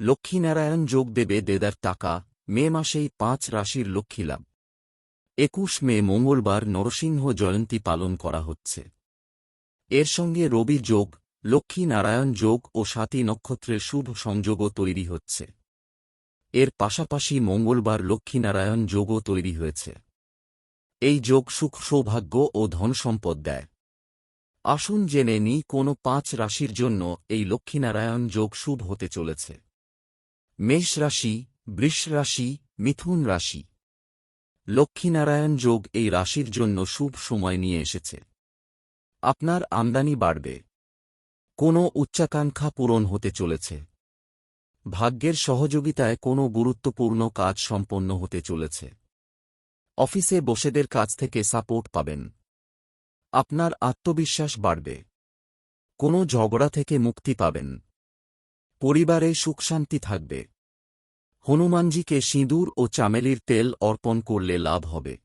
লক্ষ্মীনারায়ণ যোগ দেবে দেদার টাকা, মে মাসেই পাঁচ রাশির লক্ষ্মী লাভ। একুশ মে মঙ্গলবার নরসিংহ জয়ন্তী পালন করা হচ্ছে। এর সঙ্গে রবি যোগ লক্ষ্মী নারায়ণ যোগ ও সাতী নক্ষত্রের শুভ সংযোগও তৈরি হচ্ছে। এর পাশাপাশি মঙ্গলবার লক্ষ্মীনারায়ণ যোগও তৈরি হয়েছে। এই যোগ সুখ সৌভাগ্য ও ধন সম্পদ দেয়। আসুন জেনে নিই কোন পাঁচ রাশির জন্য এই লক্ষ্মীনারায়ণ যোগ শুভ হতে চলেছে। মেষ রাশি, বৃষ রাশি, মিথুন রাশি। লক্ষ্মীনারায়ণ যোগ এই রাশির জন্য শুভ সময় নিয়ে এসেছে। আপনার আমদানি বাড়বে। কোনো উচ্চাকাঙ্ক্ষা পূরণ হতে চলেছে। ভাগ্যের সহযোগিতায় কোনো গুরুত্বপূর্ণ কাজ সম্পন্ন হতে চলেছে। অফিসে বসেদের কাছ থেকে সাপোর্ট পাবেন। আপনার আত্মবিশ্বাস বাড়বে। কোনো ঝগড়া থেকে মুক্তি পাবেন। পরিবারে সুখশান্তি থাকবে। হনুমানজিকে সিঁদুর ও চামেলির তেল অর্পণ করলে লাভ হবে।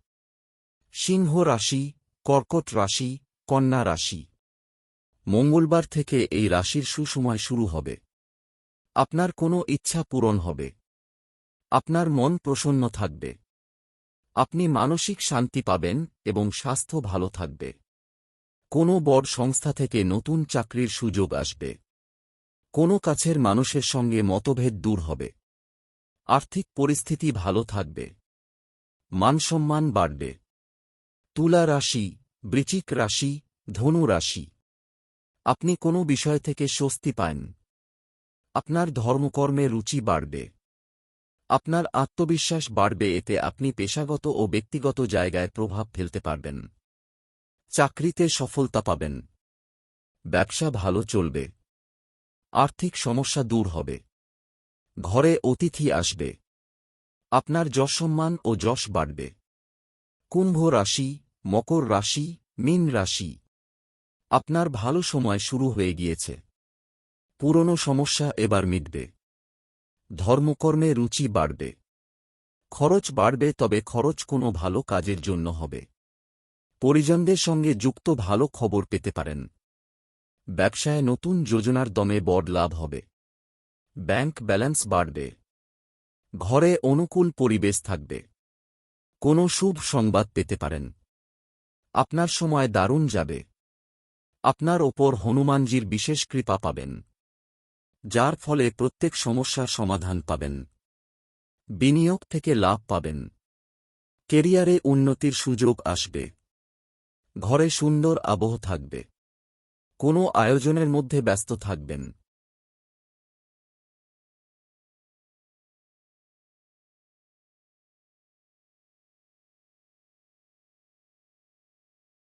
সিংহ রাশি, কর্কট রাশি, কন্যা রাশি। মঙ্গলবার থেকে এই রাশির সুসময় শুরু হবে। আপনার কোনো ইচ্ছা পূরণ হবে। আপনার মন প্রসন্ন থাকবে। আপনি মানসিক শান্তি পাবেন এবং স্বাস্থ্য ভালো থাকবে। কোনো বড় সংস্থা থেকে নতুন চাকরির সুযোগ আসবে। কোনো কাছের মানুষের সঙ্গে মতভেদ দূর হবে। আর্থিক পরিস্থিতি ভালো থাকবে। মানসম্মান বাড়বে। তুলা রাশি বৃচিক রাশি, ধনু রাশি। আপনি কোনো বিষয় থেকে স্বস্তি পান। আপনার ধর্মকর্মে রুচি বাড়বে। আপনার আত্মবিশ্বাস বাড়বে, এতে আপনি পেশাগত ও ব্যক্তিগত জায়গায় প্রভাব ফেলতে পারবেন। চাকরিতে সফলতা পাবেন। ব্যবসা ভালো চলবে। আর্থিক সমস্যা দূর হবে। ঘরে অতিথি আসবে। আপনার যশম্মান ও যশ বাড়বে। কুম্ভ রাশি, মকর রাশি, মীন রাশি। আপনার ভালো সময় শুরু হয়ে গিয়েছে। পুরনো সমস্যা এবার মিটবে। ধর্মকর্মে রুচি বাড়বে। খরচ বাড়বে তবে খরচ কোনো ভালো কাজের জন্য হবে। পরিজনদের সঙ্গে যুক্ত ভালো খবর পেতে পারেন। ব্যবসায় নতুন যোজনার দমে বড় লাভ হবে। ব্যাংক ব্যালেন্স বাড়বে। ঘরে অনুকূল পরিবেশ থাকবে। কোনো শুভ সংবাদ পেতে পারেন। আপনার সময় দারুণ যাবে। আপনার ওপর হনুমানজির বিশেষ কৃপা পাবেন। যার ফলে প্রত্যেক সমস্যার সমাধান পাবেন। বিনিয়োগ থেকে লাভ পাবেন। কেরিয়ারে উন্নতির সুযোগ আসবে। ঘরে সুন্দর আবহ থাকবে। কোনো আয়োজনের মধ্যে ব্যস্ত থাকবেন।